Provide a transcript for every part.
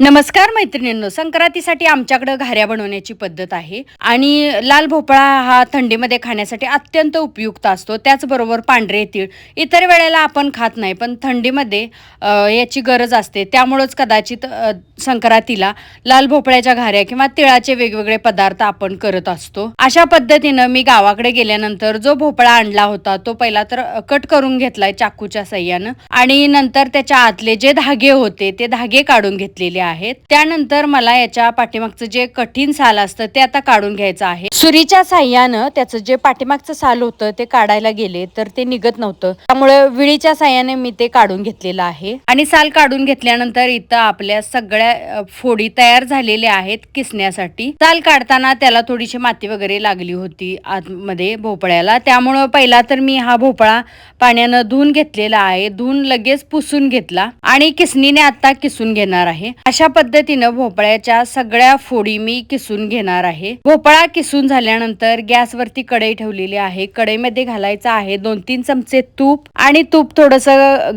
नमस्कार मैत्रिणींनो संक्रांतीसाठी आमच्याकडे घाऱ्या बनवण्याची पद्धत आहे आणि लाल भोपळा हा थंडीमध्ये खाण्यासाठी अत्यंत उपयुक्त असतो. त्याचबरोबर पांढरे तीळ इतर वेळेला आपण खात नाही पण थंडीमध्ये याची गरज असते. त्यामुळंच कदाचित संक्रांतीला लाल भोपळ्याच्या घाऱ्या किंवा तिळाचे वेगवेगळे पदार्थ आपण करत असतो. अशा पद्धतीनं मी गावाकडे गेल्यानंतर जो भोपळा आणला होता तो पहिला तर कट करून घेतलाय चाकूच्या सह्यानं आणि नंतर त्याच्या आतले जे धागे होते ते धागे काढून घेतलेले आहेत. त्यानंतर मला याच्या पाठीमागचं जे कठीण साल असतं ते आता काढून घ्यायचं आहे. सुरीच्या साह्यानं त्याचं जे पाठीमागचं साल होतं ते काढायला गेले तर ते निघत नव्हतं. त्यामुळे विळीच्या साह्याने मी ते काढून घेतलेलं आहे. आणि साल काढून घेतल्यानंतर इथं आपल्या सगळ्या फोडी तयार झालेल्या आहेत किसण्यासाठी. साल काढताना त्याला थोडीशी माती वगैरे लागली होती आतमध्ये भोपळ्याला. त्यामुळं पहिला तर मी हा भोपळा पाण्यानं धुवून घेतलेला आहे. धुवून लगेच पुसून घेतला. आणि किसणीने आता किसून घेणार आहे. अशा पद्धतीनं भोपळ्याच्या सगळ्या फोडी मी किसून घेणार आहे. भोपळा किसून झाल्यानंतर गॅसवरती कढई ठेवलेली आहे. कढईमध्ये घालायचं आहे दोन तीन चमचे तूप आणि तूप थोडस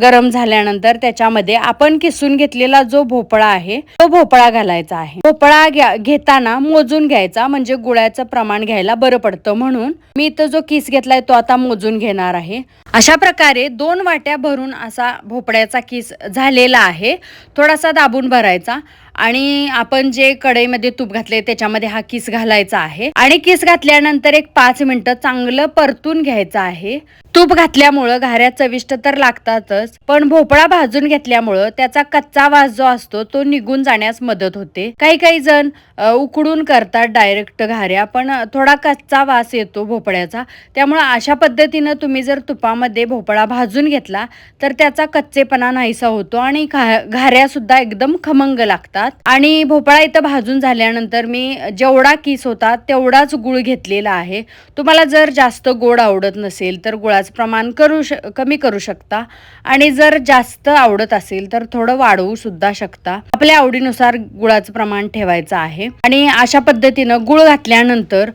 गरम झाल्यानंतर त्याच्यामध्ये आपण किसून घेतलेला जो भोपळा आहे तो भोपळा घालायचा आहे. भोपळा घेताना मोजून घ्यायचा म्हणजे गुळाचं प्रमाण घ्यायला बरं पडतं म्हणून मी इथं जो किस घेतलाय तो आता मोजून घेणार आहे. अशा प्रकारे दोन वाट्या भरून असा भोपळ्याचा किस झालेला आहे. थोडासा दाबून भरायचा. casa आणि आपण जे कढईमध्ये तूप घातले त्याच्यामध्ये हा किस घालायचा आहे. आणि किस घातल्यानंतर एक पाच मिनिटं चांगलं परतून घ्यायचं आहे. तूप घातल्यामुळं घाऱ्या चविष्ट तर लागतातच पण भोपळा भाजून घेतल्यामुळं त्याचा कच्चा वास जो असतो तो निघून जाण्यास मदत होते. काही काही जण उकडून करतात डायरेक्ट घाऱ्या पण थोडा कच्चा वास येतो भोपळ्याचा. त्यामुळं अशा पद्धतीनं तुम्ही जर तुपामध्ये भोपळा भाजून घेतला तर त्याचा कच्चेपणा नाहीसा होतो आणि घा- घाऱ्या सुद्धा एकदम खमंग लागतात. आणि भोपळा इथं भाजून झाल्यानंतर मी जेवढा किस होता तेवढाच गुळ घेतलेला आहे. तुम्हाला जर जास्त गोड आवडत नसेल तर गुळाचं प्रमाण करू श कमी करू शकता. आणि जर जास्त आवडत असेल तर थोडं वाढवू सुद्धा शकता. आपल्या आवडीनुसार गुळाचं प्रमाण ठेवायचं आहे. आणि अशा पद्धतीनं गुळ घातल्यानंतर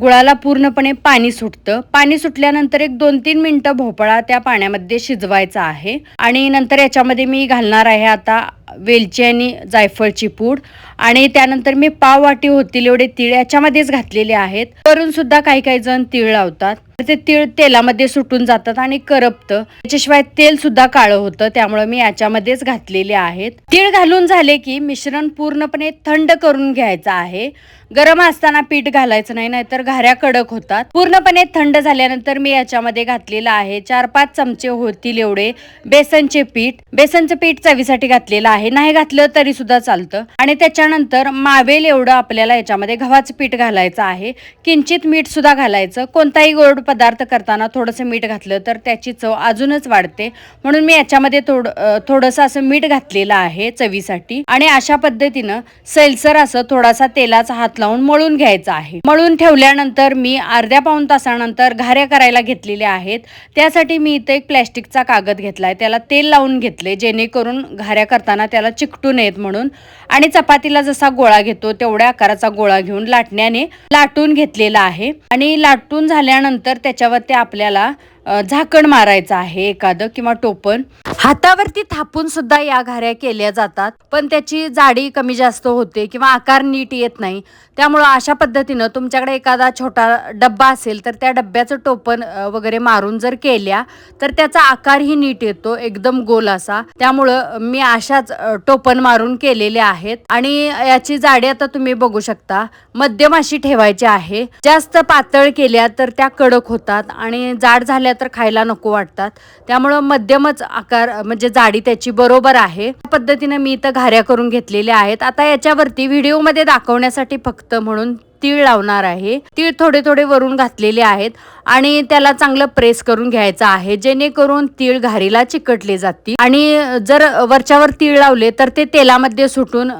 गुळाला पूर्णपणे पाणी सुटतं. पाणी सुटल्यानंतर एक दोन तीन मिनटं भोपळा त्या पाण्यामध्ये शिजवायचा आहे. आणि नंतर याच्यामध्ये मी घालणार आहे आता वेलची आणि जायफळ. મગફળચી પૂડ आणि त्यानंतर मी पाव वाटी होतील एवढे तीळ याच्यामध्येच घातलेले आहेत. वरून सुद्धा काही काही जण तीळ लावतात. ते तीळ तेलामध्ये सुटून जातात आणि करपतं. त्याच्याशिवाय तेल सुद्धा काळं होतं त्यामुळे मी याच्यामध्येच घातलेले आहेत. तीळ घालून झाले की मिश्रण पूर्णपणे थंड करून घ्यायचं आहे. गरम असताना पीठ घालायचं नाही नाहीतर घाऱ्या कडक होतात. पूर्णपणे थंड झाल्यानंतर मी याच्यामध्ये घातलेलं आहे. चार पाच चमचे होतील एवढे बेसनचे पीठ. बेसनचं पीठ चवीसाठी घातलेलं आहे. नाही घातलं तरी सुद्धा चालतं. आणि त्याच्या त्याच्यानंतर मावेल एवढं आपल्याला याच्यामध्ये गव्हाचं पीठ घालायचं आहे. किंचित मीठ सुद्धा घालायचं. कोणताही गोड पदार्थ करताना थोडंसं मीठ घातलं तर त्याची चव अजूनच वाढते. म्हणून मी याच्यामध्ये थोडं थोडंसं असं मीठ घातलेलं आहे चवीसाठी. आणि अशा पद्धतीनं सैलसर असं थोडासा तेलाचा हात लावून मळून घ्यायचा आहे. मळून ठेवल्यानंतर मी अर्ध्या पाऊण तासानंतर घाऱ्या करायला घेतलेल्या आहेत. त्यासाठी मी इथे एक प्लॅस्टिकचा कागद घेतलाय. त्याला तेल लावून घेतले जेणेकरून घाऱ्या करताना त्याला चिकटू नयेत म्हणून. आणि चपाती चपातीला जसा गोळा घेतो तेवढ्या आकाराचा गोळा घेऊन लाटण्याने लाटून घेतलेला आहे. आणि लाटून झाल्यानंतर त्याच्यावरती आपल्याला झाकण मारायचं आहे एखादं किंवा टोपण. हातावरती थापून सुद्धा या घाऱ्या केल्या जातात पण त्याची जाडी कमी जास्त होते किंवा आकार नीट येत नाही. त्यामुळं अशा पद्धतीनं तुमच्याकडे एखादा छोटा डब्बा असेल तर त्या डब्याचं टोपण वगैरे मारून जर केल्या तर त्याचा आकारही नीट येतो एकदम गोल असा. त्यामुळं मी अशाच टोपण मारून केलेले आहेत. आणि याची जाडी आता तुम्ही बघू शकता मध्यम अशी ठेवायची आहे. जास्त पातळ केल्या तर त्या कडक होतात आणि जाड झाल्या तर खायला नको वाटतात. त्यामुळं मध्यमच आकार म्हणजे जाडी त्याची बरोबर आहे. त्या पद्धतीनं मी इथं घाऱ्या करून घेतलेल्या आहेत. आता याच्यावरती व्हिडिओमध्ये दाखवण्यासाठी फक्त म्हणून तीळ लावणार आहे. तीळ थोडे थोडे वरून घातलेले आहेत आणि त्याला चांगलं प्रेस करून घ्यायचं आहे. जेणेकरून तीळ घारीला चिकटले जातील. आणि जर वरच्यावर तीळ लावले तर ते तेलामध्ये सुटून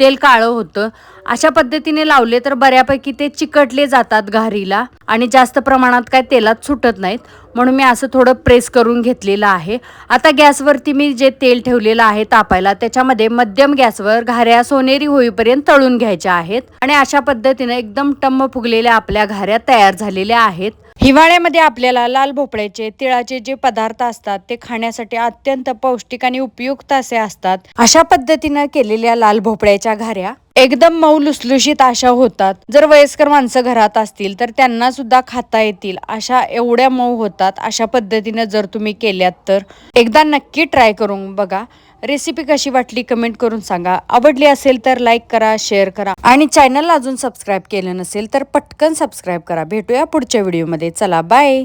तेल काळं होतं. अशा पद्धतीने लावले तर बऱ्यापैकी ते चिकटले जातात घारीला आणि जास्त प्रमाणात काय तेलात सुटत नाहीत. म्हणून मी असं थोडं प्रेस करून घेतलेलं आहे. आता गॅसवरती मी जे तेल ठेवलेलं आहे तापायला त्याच्यामध्ये मध्यम गॅसवर घाऱ्या सोनेरी होईपर्यंत तळून घ्यायच्या आहेत. आणि अशा पद्धतीने एकदम टम्म फुगलेल्या आपल्या घाऱ्या तयार झालेल्या आहेत. हिवाळ्यामध्ये आपल्याला लाल भोपळ्याचे तिळाचे जे पदार्थ असतात ते खाण्यासाठी अत्यंत पौष्टिक आणि उपयुक्त असे असतात. अशा पद्धतीनं केलेल्या लाल भोपळ्याच्या घाऱ्या एकदम मऊ लुसलुशीत अशा होतात. जर वयस्कर माणसं घरात असतील तर त्यांना सुद्धा खाता येतील. अशा एवढ्या मऊ होतात अशा पद्धतीनं जर तुम्ही केल्यात तर. एकदा नक्की ट्राय करून बघा. रेसिपी कशी वाटली कमेंट करून सांगा. आवडली असेल तर लाईक करा शेअर करा. आणि चॅनलला अजून सबस्क्राईब केलं नसेल तर पटकन सबस्क्राईब करा. भेटूया पुढच्या व्हिडिओमध्ये. चला बाय!